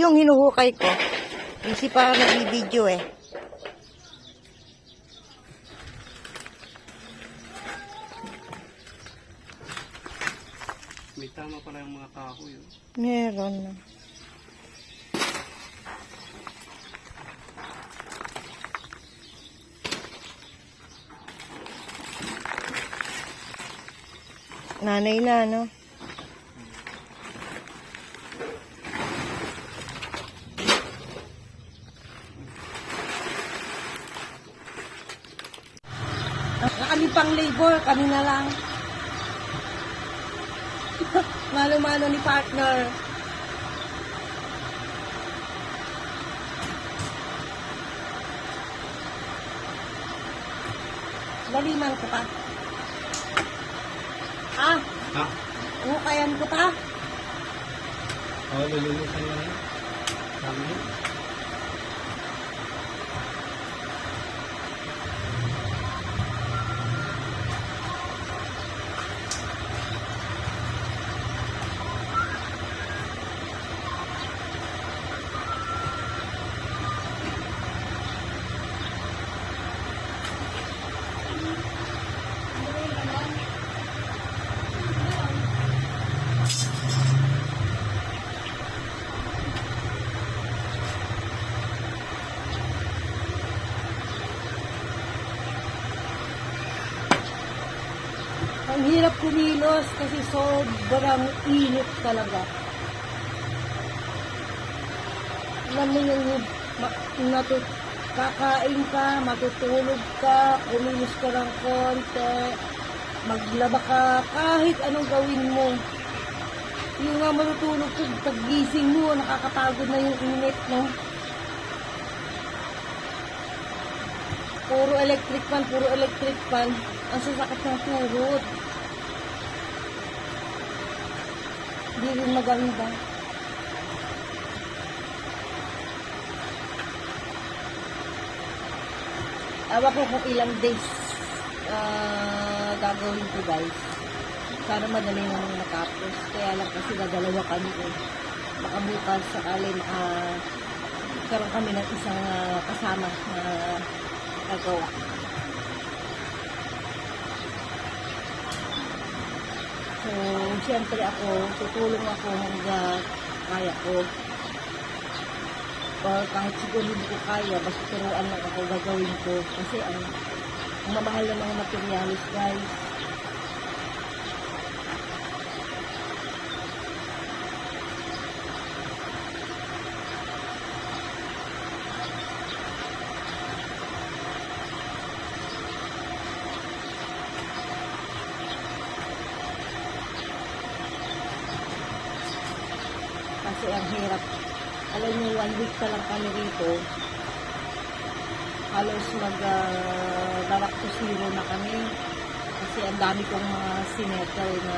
Yung hinuhukay ko. Busy pa nag-video eh. May tama pala yung mga tao yun. Meron na. Nanay na, no? Ah, Kami labor, kami na lang. Mano-mano ni partner. Laliman ko pa. Ah, Ha? ukayan ko pa. Oo, oh, lululusan mo na. Sabi mo? Ang hirap kumilos kasi sobrang init talaga. Alam mo yung ma- natut kakain ka, matutulog ka, kumilos ka ng konti, maglaba ka, kahit anong gawin mo. Yung nga matutulog ka, paggising mo, nakakapagod na yung init, no? Puro electric fan, puro electric fan. Ang sasakit ng turot. Hindi rin maganda. Awa ko kung ilang days ah, gagawin ko guys. Para madali nang matapos. Kaya lang kasi dadalawa kami eh. Baka bukas sakali ah, karoon kami ng isang ah, kasama na gagawa. So, siyempre ako, tutulong ako hanggang kaya ko. Or kahit siguro hindi ko kaya, basta turuan lang ako gagawin ko. Kasi ang, ang mamahal na mga materialis, guys. Kasi ang hirap. Alam pa lang kami rito. Halos mag uh, barak to zero na kami. Kasi ang dami kong mga sinetel na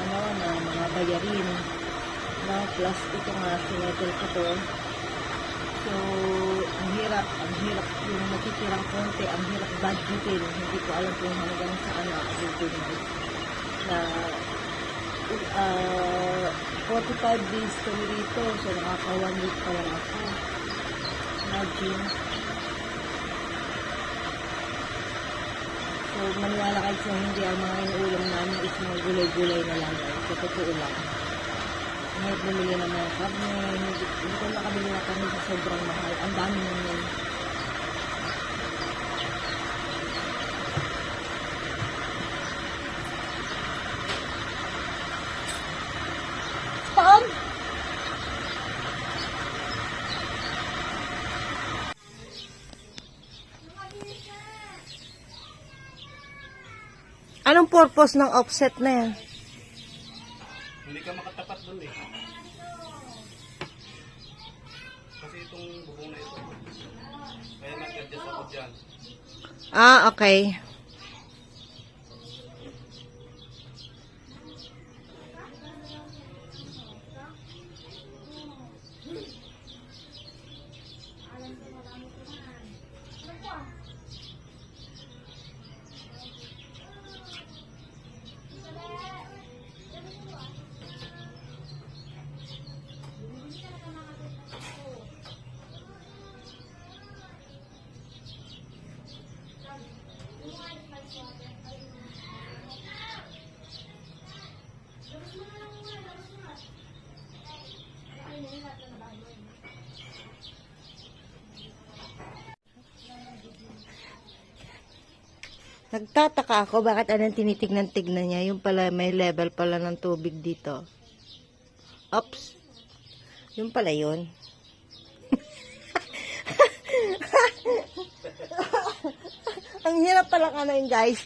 ano, na mga bayarin. No? Plus ito nga, sinetel ko to. So, ang hirap, ang hirap yung natitirang konti, ang hirap budgetin. Hindi ko alam kung hanggang saan tutunan. Na uh, 45 days kami rito. So, nakaka one week pa lang ako. Imagine. So, maniwala kayo sa hindi ang mga inuulam namin is mga gulay-gulay na lang. Sa totoo lang. Kahit bumili ng mga karne, hindi, hindi ko nakabili na kami sa sobrang mahal. Ang dami naman. Purpose ng offset na yan? Hindi ka makatapat dun eh. Kasi itong bubong na ito. Kaya nag-adjust ako dyan. Ah, okay. Nagtataka ako bakit anong tinitignan-tignan niya. Yung pala, may level pala ng tubig dito. Oops. Yung pala yun. Ang hirap pala kanain, guys.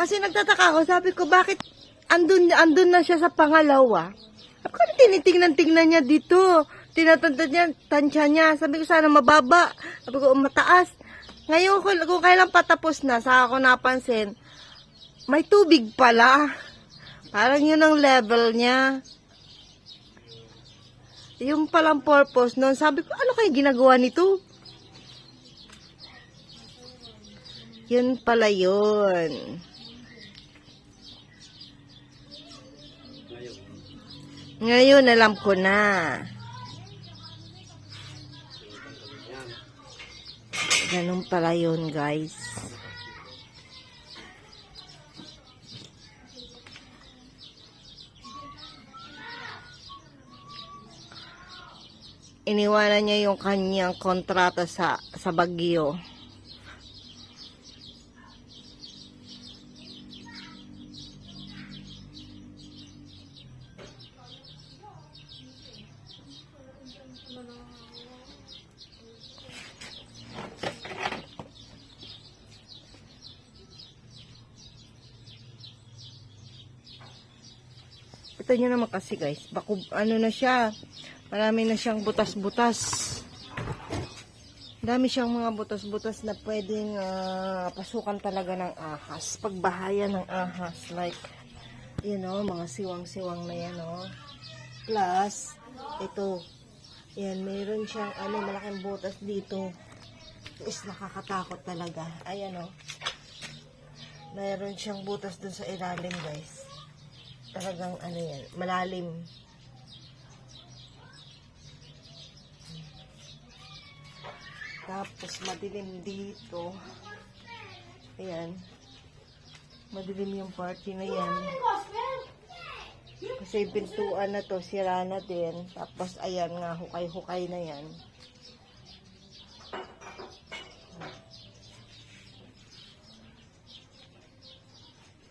Kasi nagtataka ako, sabi ko, bakit andun, andun na siya sa pangalawa? Ano tinitingnan-tingnan niya dito? Tinatantad niya, tansya niya. Sabi ko, sana mababa. Sabi ko, mataas. Ngayon, kung, kung kailan patapos na, sa ako napansin, may tubig pala. Parang yun ang level niya. Yung palang purpose nun, sabi ko, ano kayo ginagawa nito? Yun pala yun. Ngayon, alam ko na. Ganun pala yun, guys. Iniwanan niya yung kanyang kontrata sa sa Bagyo. Nyo naman kasi guys, bako, ano na siya, marami na siyang butas-butas. Dami siyang mga butas-butas na pwedeng ah, pasukan talaga ng ahas. Pagbahaya ng ahas. Like, you know, mga siwang-siwang na yan, oh. Plus, ito. Yan, mayroon siyang, ano, malaking butas dito. Is nakakatakot talaga. Ayan, oh. Mayroon siyang butas dun sa ilalim, guys talagang ano yan, malalim. Tapos madilim dito. Ayan. Madilim yung party na yan. Kasi pintuan na to, sira na din. Tapos ayan nga, hukay-hukay na yan.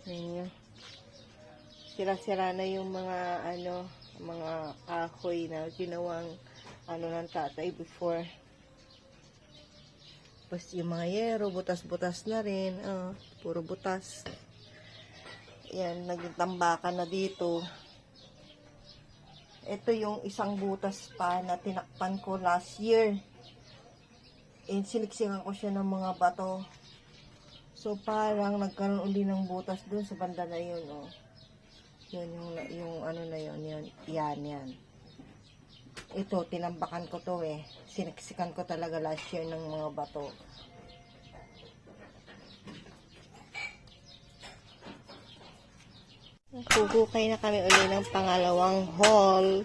Ayan yun sira-sira na yung mga ano, mga kahoy na ginawang ano ng tatay before. Tapos yung mga yero, butas-butas na rin. Oh, puro butas. Yan, naging tambakan na dito. Ito yung isang butas pa na tinakpan ko last year. And siniksikan ko siya ng mga bato. So parang nagkaroon uli ng butas dun sa banda na yun. Oh. Yun, yung, yung ano na yun, yun, yan, yan. Ito, tinambakan ko to eh. Siniksikan ko talaga last year ng mga bato. Hugukay na kami uli ng pangalawang hall.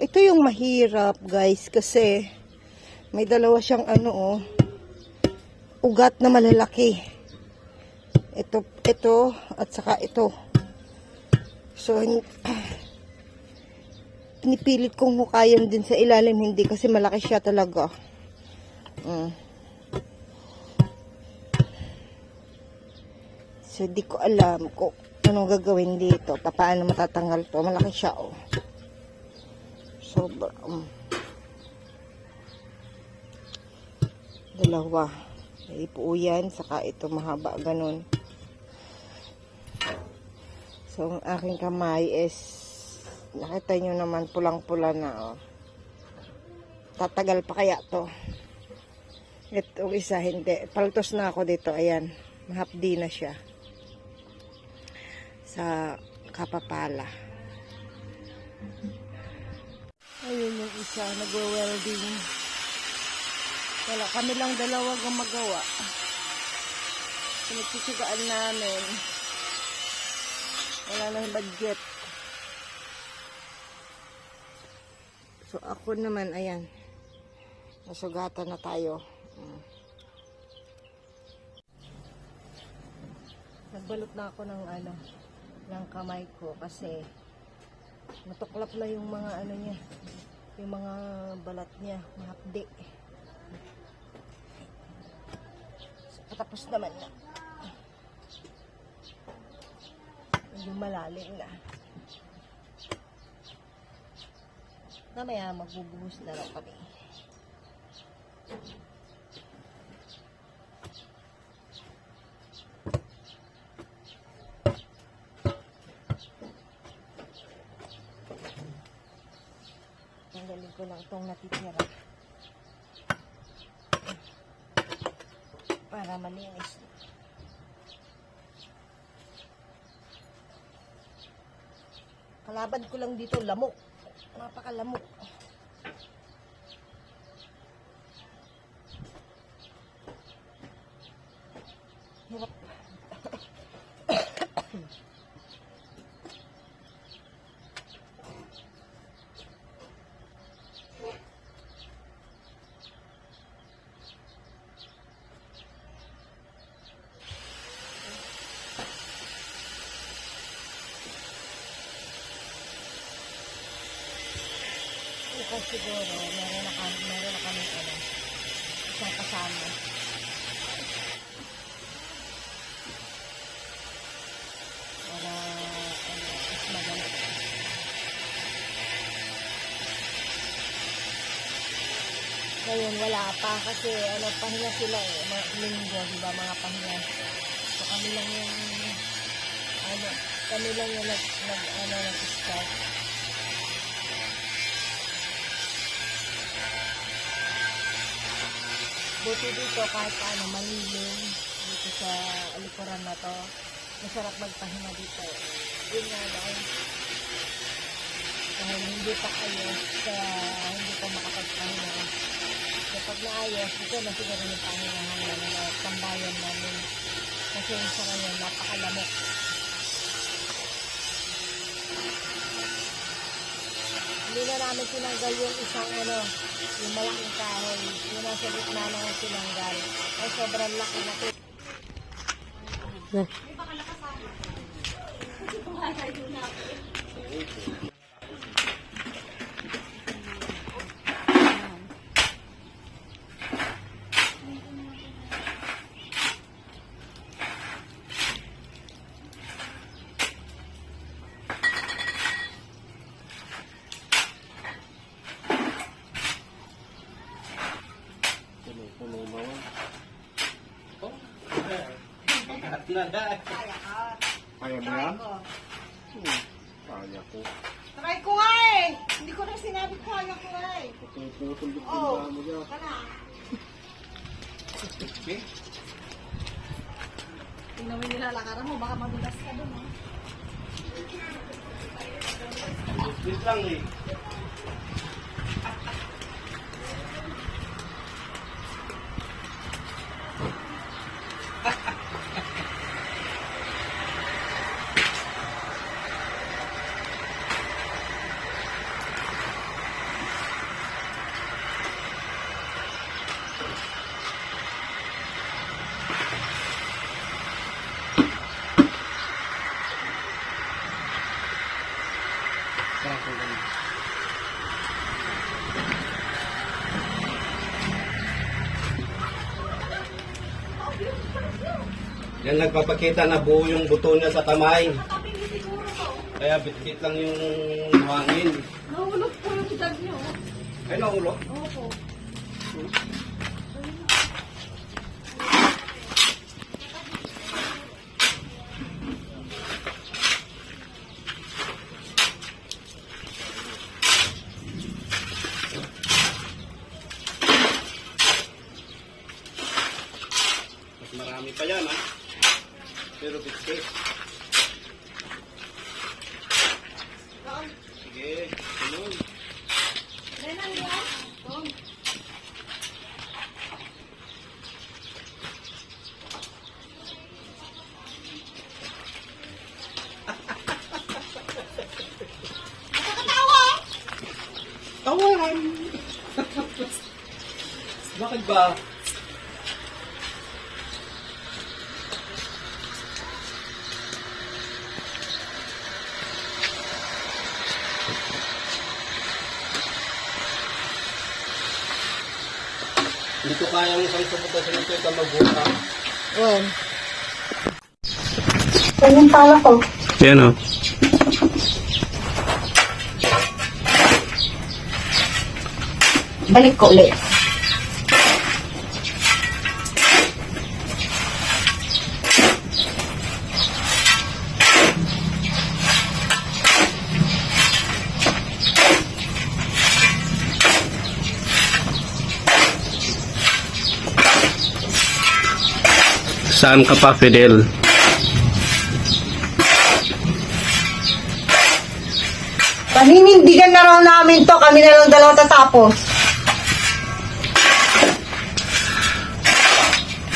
Ito yung mahirap, guys, kasi may dalawa siyang ano, oh, ugat na malalaki. Ito, ito, at saka ito. So, pinipilit kong hukayan din sa ilalim, hindi kasi malaki siya talaga. Mm. So, di ko alam kung anong gagawin dito. Pa- Paano matatanggal to. Malaki siya, oh. Sobra. Um, dalawa. May ipo yan, saka ito mahaba, ganun. So, ang aking kamay is, nakita nyo naman, pulang-pula na, oh. Tatagal pa kaya to. Itong isa, hindi. Paltos na ako dito, ayan. Mahapdi na siya. Sa kapapala. Ayun yung isa, nag-welding. Wala, kami lang dalawa ang magawa. Pinagtsitsugaan namin. Wala nang budget. So, ako naman, ayan. Nasugatan na tayo. Mm. Nagbalot na ako ng ano, ng kamay ko kasi natuklap na yung mga ano niya, yung mga balat niya, mahapdi. So, patapos naman na. Medyo malalim na. Mamaya magbubuhos na lang kami. Tanggalin ko lang itong natitira. Para malinis. Kalaban ko lang dito, lamok. Napakalamok. Hirap. Bukas siguro, meron na kami, meron na kami ano, isang kasama. Para, ano, mas maganda. Ngayon, wala pa kasi, ano, pahinga sila eh, mga linggo, di ba, mga pahinga. So, kami lang yung, ano, kami lang yung nag, nag ano, nag-start. Buti dito kahit ano, malilim dito sa alikuran na to. Masarap magpahinga dito. Yun nga dahil dahil hindi pa ayos kaya hindi pa makapagpahinga. Kapag naayos, ito na siguro yung pahingahan na tambayan namin. Kasi sa ngayon, napakalamok. Hindi na namin tinanggal yung isang ano, yung malaking kahoy. Yung nasa gitna na yung tinanggal. Ay, sobrang laki na ito. Kaya mo yan? Hmm, Kaya ko. Try ko nga eh! Hindi ko na sinabi kaya ko nga eh. Putol yung Oh. mo dyan. Kana? Okay? Tingnan mo yung nilalakaran mo, baka madulas ka dun. Oh. Wait lang eh. Yan nagpapakita na buo yung buto niya sa kamay. Kaya bitkit lang yung hangin. Nahulog po yung dad niyo. Oh. Ay, nahulog? Opo. Marami pa yan, ha? Okay. Sige, sunod. Tawaran! Bakit ba? Hindi ko kaya sa nito ito magbuka. Well. Ganyan pala ko. Yan o. Balik ko ulit. Saan ka pa, Fidel? Paninindigan na raw namin to. Kami na lang dalawa tatapos.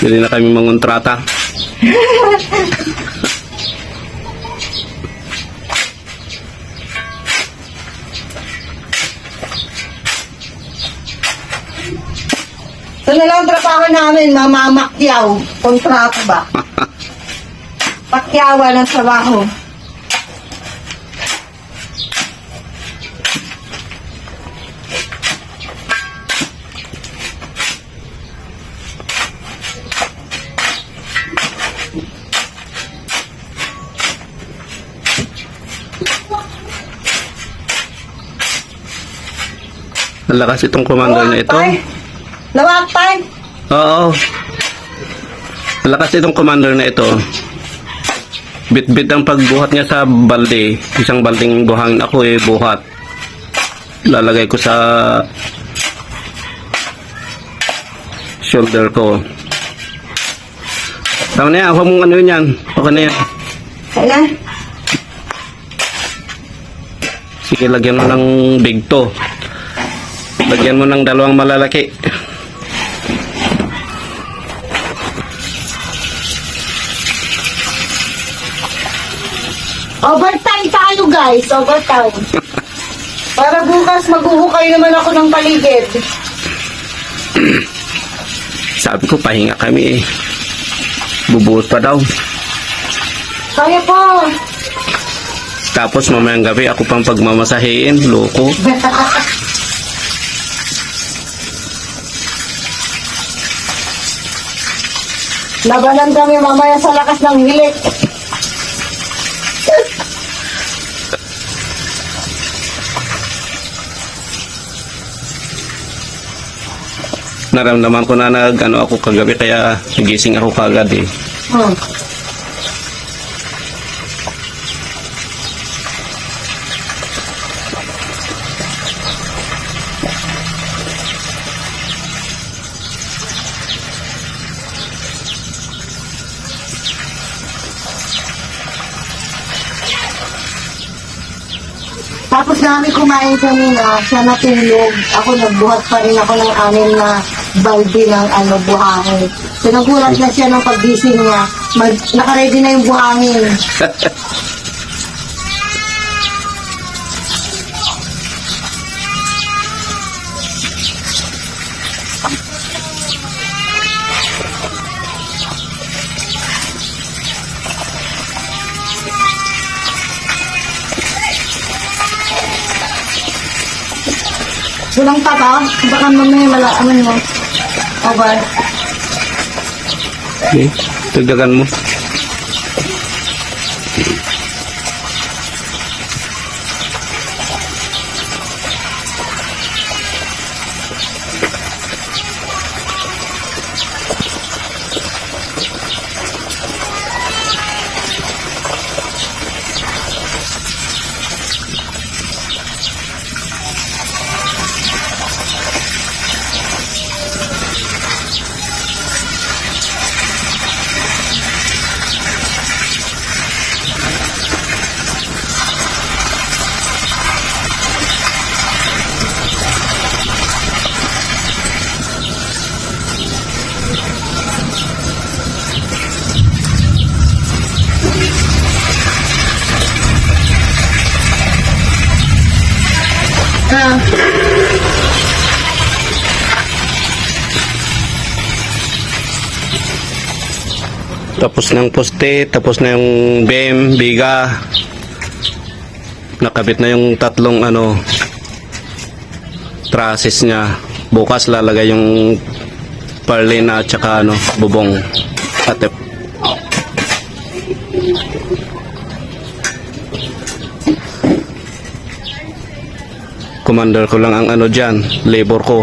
Hindi na kami mangontrata. Ito na lang ang trabaho namin, mamamakyaw. Kontrato ba? Pakyawa ng trabaho. Ang lakas itong commander na ito. Tay. Lawak, tay. Oo. Ang lakas itong commander na ito. Bit-bit ang pagbuhat niya sa balde. Isang balding buhangin ako eh, buhat. Lalagay ko sa shoulder ko. Tama na yan, huwag mong ano yun yan. Okay na yan. Kailan? Sige, lagyan mo ng big to. Lagyan mo ng dalawang malalaki. Overtime tayo, guys. Overtime. Para bukas maghuhukay naman ako ng paligid. Sabi ko, pahinga kami eh. Bubuhos pa daw. Kaya po. Tapos mamayang gabi ako pang pagmamasahiin, loko. Labanan kami mamaya sa lakas ng hilik. Naramdaman ko na nag ano ako kagabi kaya nagising ako kagad eh. Hmm. Tapos namin kumain kanina, siya natulog. Ako nagbuhat pa rin ako ng anim na balde ng ano, buhangin. So nagulat na siya ng paggising niya. Mag, nakaready na yung buhangin. Walang tata, baka mamaya mala, ano mo. Over. Okay, tagdagan mo. Tapos na yung poste, tapos na yung beam, biga. Nakabit na yung tatlong ano trusses niya. Bukas lalagay yung parlina at saka ano, bubong. Atep. Commander ko lang ang ano dyan, labor ko.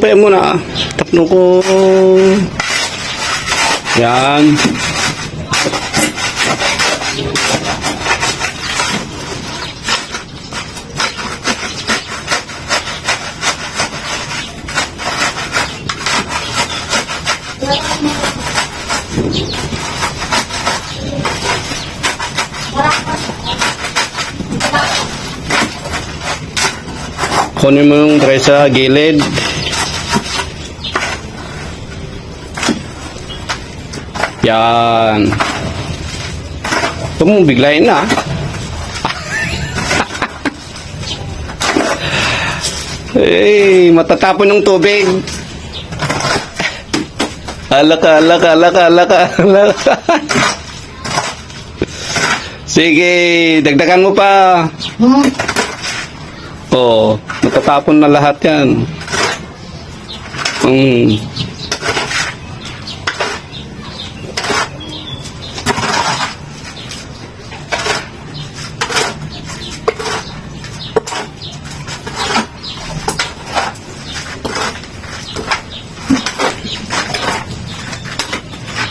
Pa muna ah. Tapno ko. Yan. Kunin mo yung tray sa gilid. Yan. Ito mo, biglayin na. Hey, matatapon ng tubig. Alaka, alaka, alaka, alaka, alaka. Sige, dagdagan mo pa. Hmm? Oo, matatapon na lahat yan. Mm.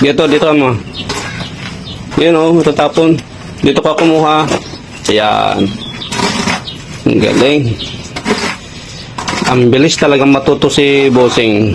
Dito, dito mo. Yan o, matatapon. Dito ka kumuha. Ayan. Ang galing. Ang bilis talagang matuto si Bossing.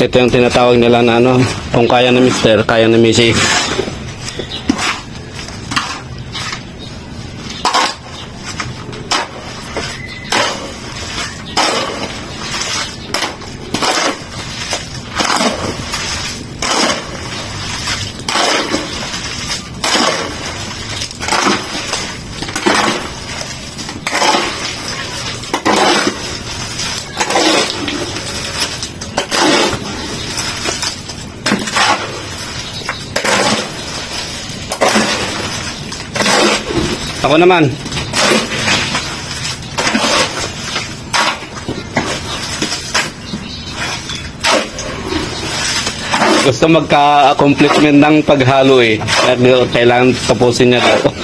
Ito yung tinatawag nila na ano, kung kaya na mister, kaya na misi. Ako naman. Gusto magka-accomplishment ng paghalo eh. Kailangan tapusin niya to.